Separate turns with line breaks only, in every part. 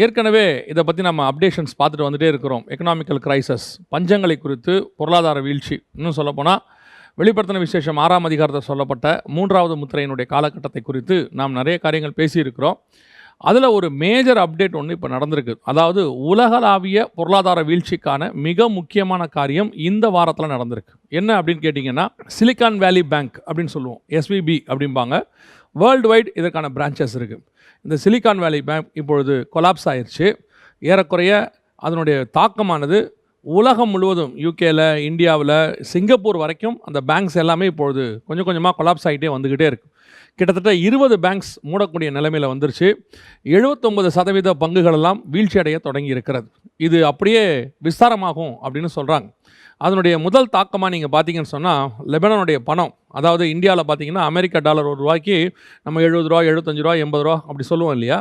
ஏற்கனவே இதை பற்றி நம்ம அப்டேஷன்ஸ் பார்த்துட்டு வந்துகிட்டே இருக்கிறோம். எக்கனாமிக்கல் கிரைசஸ் பஞ்சங்களை குறித்து பொருளாதார வீழ்ச்சி. இன்னும் சொல்லப்போனால் வெளிப்படுத்தின விசேஷம் ஆறாம் அதிகாரத்தில் சொல்லப்பட்ட மூன்றாவது முத்திரையினுடைய காலகட்டத்தை குறித்து நாம் நிறைய காரியங்கள் பேசியிருக்கிறோம். அதில் ஒரு மேஜர் அப்டேட் ஒன்று இப்போ நடந்திருக்கு. அதாவது உலகளாவிய பொருளாதார வீழ்ச்சிக்கான மிக முக்கியமான காரியம் இந்த வாரத்தில் நடந்திருக்கு. என்ன அப்படின்னு கேட்டிங்கன்னா சிலிக்கான் வேலி பேங்க் அப்படின்னு சொல்லுவோம். எஸ்விபி அப்படிம்பாங்க. வேர்ல்டு வைட் இதற்கான பிரான்ச்சஸ் இருக்குது இந்த சிலிக்கான் வேலி பேங்க் இப்பொழுது கொலாப்ஸ் ஆயிடுச்சு ஏறக்குறைய அதனுடைய தாக்கமானது உலகம் முழுவதும் யூகேல இந்தியாவில் சிங்கப்பூர் வரைக்கும் அந்த பேங்க்ஸ் எல்லாமே இப்பொழுது கொஞ்சம் கொஞ்சமாக கொலாப்ஸ் ஆகிட்டே வந்துக்கிட்டே இருக்குது கிட்டத்தட்ட இருபது பேங்க்ஸ் மூடக்கூடிய நிலைமையில் வந்துருச்சு. எழுபத்தொம்பது சதவீத பங்குகளெல்லாம் வீழ்ச்சி அடைய தொடங்கி இருக்கிறது. இது அப்படியே விஸ்தாரமாகும் அப்படின்னு சொல்கிறாங்க அதனுடைய முதல் தாக்கமாக நீங்கள் பார்த்தீங்கன்னு சொன்னால் லெபனனுடைய பணம் அதாவது இந்தியாவில் பார்த்தீங்கன்னா அமெரிக்க டாலர் ஒரு ரூபாய்க்கு நம்ம எழுபது ரூபா எழுபத்தஞ்சு ரூபா எண்பது ரூபா அப்படி சொல்லுவோம் இல்லையா?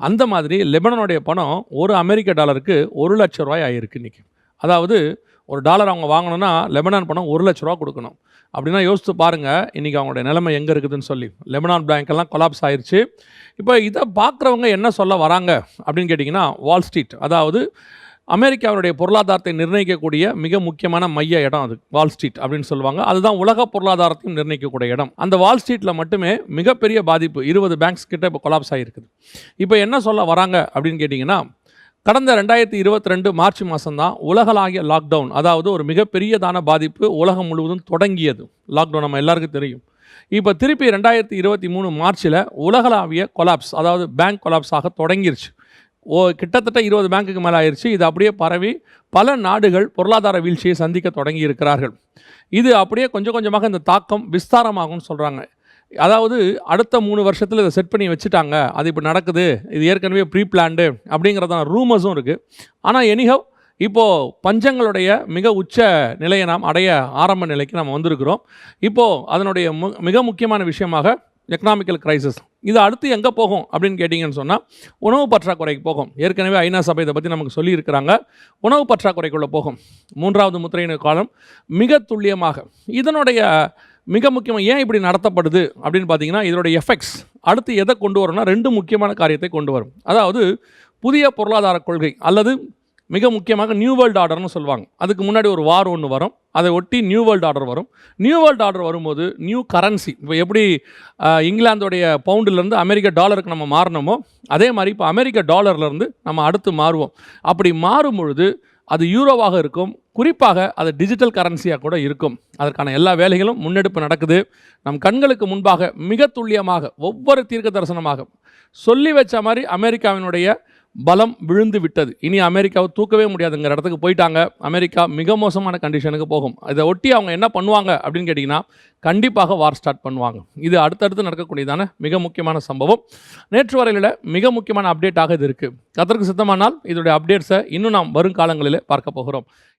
அந்த மாதிரி லெபனனுடைய பணம் ஒரு அமெரிக்க டாலருக்கு ஒரு லட்ச ரூபாய் ஆகிருக்கு இன்றைக்கி அதாவது ஒரு டாலர் அவங்க வாங்கணும்னா லெபனான் பணம் ஒரு லட்ச ரூபா கொடுக்கணும். அப்படின்னா யோசித்து பாருங்கள் இன்றைக்கி அவங்களுடைய நிலைமை எங்கே இருக்குதுன்னு சொல்லி. லெபனான் பேங்க்கெல்லாம் கொலாப்ஸ் ஆயிடுச்சு இப்போ இதை பார்க்குறவங்க என்ன சொல்ல வராங்க அப்படின்னு கேட்டிங்கன்னா வால் ஸ்ட்ரீட் அதாவது அமெரிக்காவுடைய பொருளாதாரத்தை நிர்ணயிக்கக்கூடிய மிக முக்கியமான மைய இடம் அது வால் ஸ்ட்ரீட் அப்படின்னு சொல்லுவாங்க. அதுதான் உலக பொருளாதாரத்தையும் நிர்ணயிக்கக்கூடிய இடம். அந்த வால் ஸ்ட்ரீட்டில் மட்டுமே மிகப்பெரிய பாதிப்பு இருபது பேங்க்ஸ் கிட்ட இப்போ கொலாப்ஸ் ஆகிருக்குது இப்போ என்ன சொல்ல வராங்க அப்படின்னு கேட்டிங்கன்னா கடந்த ரெண்டாயிரத்தி இருபத்தி ரெண்டு மார்ச் மாதம் தான் உலகளாகிய லாக்டவுன் அதாவது ஒரு மிகப்பெரியதான பாதிப்பு உலகம் முழுவதும் தொடங்கியது. லாக்டவுன் நம்ம எல்லாருக்கும் தெரியும். இப்போ திருப்பி ரெண்டாயிரத்தி இருபத்தி மூணு மார்ச்சில் உலகளாவிய கொலாப்ஸ் அதாவது பேங்க் கொலாப்ஸ் ஆக தொடங்கிருச்சு. ஓ கிட்டத்தட்ட இருபது பேங்க்குக்கு மேலே ஆயிடுச்சு இது அப்படியே பரவி பல நாடுகள் பொருளாதார வீழ்ச்சியை சந்திக்க தொடங்கி இருக்கிறார்கள் இது அப்படியே கொஞ்சம் கொஞ்சமாக இந்த தாக்கம் விஸ்தாரமாகும்னு சொல்கிறாங்க அதாவது அடுத்த மூணு வருஷத்தில் இதை செட் பண்ணி வச்சுட்டாங்க. அது இப்போ நடக்குது. இது ஏற்கனவே ப்ரீ பிளான்டு அப்படிங்கிறதான ரூமர்ஸும் இருக்குது ஆனால் எனிஹவ் இப்போது பஞ்சங்களுடைய மிக உச்ச நிலையை நாம் அடைய ஆரம்ப நிலைக்கு நம்ம வந்திருக்கிறோம். இப்போது அதனுடைய மு மிக முக்கியமான விஷயமாக எக்கனாமிக்கல் கிரைசிஸ் இது அடுத்து எங்கே போகும் அப்படின்னு கேட்டிங்கன்னு சொன்னால் உணவு பற்றாக்குறைக்கு போகும். ஏற்கனவே ஐநா சபை இதை பற்றி நமக்கு சொல்லியிருக்கிறாங்க. உணவு பற்றாக்குறைக்குள்ளே போகும். மூன்றாவது முத்திரையின காலம் மிக துல்லியமாக. இதனுடைய மிக முக்கியமாக ஏன் இப்படி நடத்தப்படுது அப்படின்னு பார்த்தீங்கன்னா இதோடைய எஃபெக்ட்ஸ் அடுத்து எதை கொண்டு வரும்னா ரெண்டு முக்கியமான காரியத்தை கொண்டு வரும். அதாவது புதிய பொருளாதார கொள்கை அல்லது மிக முக்கியமாக நியூ வேர்ல்டு ஆர்டர்னு சொல்லுவாங்க. அதுக்கு முன்னாடி ஒரு வார் ஒன்று வரும். அதை ஒட்டி நியூ வேர்ல்டு ஆர்டர் வரும். நியூ வேர்ல்டு ஆர்டர் வரும்போது நியூ கரன்சி இப்போ எப்படி இங்கிலாந்துடைய பவுண்டுலேருந்து அமெரிக்க டாலருக்கு நம்ம மாறினோமோ அதே மாதிரி இப்போ அமெரிக்க டாலர்லேருந்து நம்ம அடுத்து மாறுவோம். அப்படி மாறும் பொழுது அது யூரோவாக இருக்கும். குறிப்பாக அது டிஜிட்டல் கரன்சியாக கூட இருக்கும். அதற்கான எல்லா வேலைகளும் முன்னெடுப்பு நடக்குது. நம் கண்களுக்கு முன்பாக மிக துல்லியமாக ஒவ்வொரு தீர்க்க தரிசனமாக சொல்லி வச்ச மாதிரி அமெரிக்காவினுடைய பலம் விழுந்து விட்டது. இனி அமெரிக்காவை தூக்கவே முடியாதுங்கிற இடத்துக்கு போயிட்டாங்க. அமெரிக்கா மிக மோசமான கண்டிஷனுக்கு போகும். இதை ஒட்டி அவங்க என்ன பண்ணுவாங்க அப்படின்னு கேட்டிங்கன்னா கண்டிப்பாக வார் ஸ்டார்ட் பண்ணுவாங்க. இது அடுத்தடுத்து நடக்கக்கூடியதான மிக முக்கியமான சம்பவம். நேற்று வரையில் மிக முக்கியமான அப்டேட்டாக இது இருக்குது கத்தருக்கு சித்தமானால் இதோடைய அப்டேட்ஸை இன்னும் நாம் வரும் காலங்களில் பார்க்க போகிறோம்.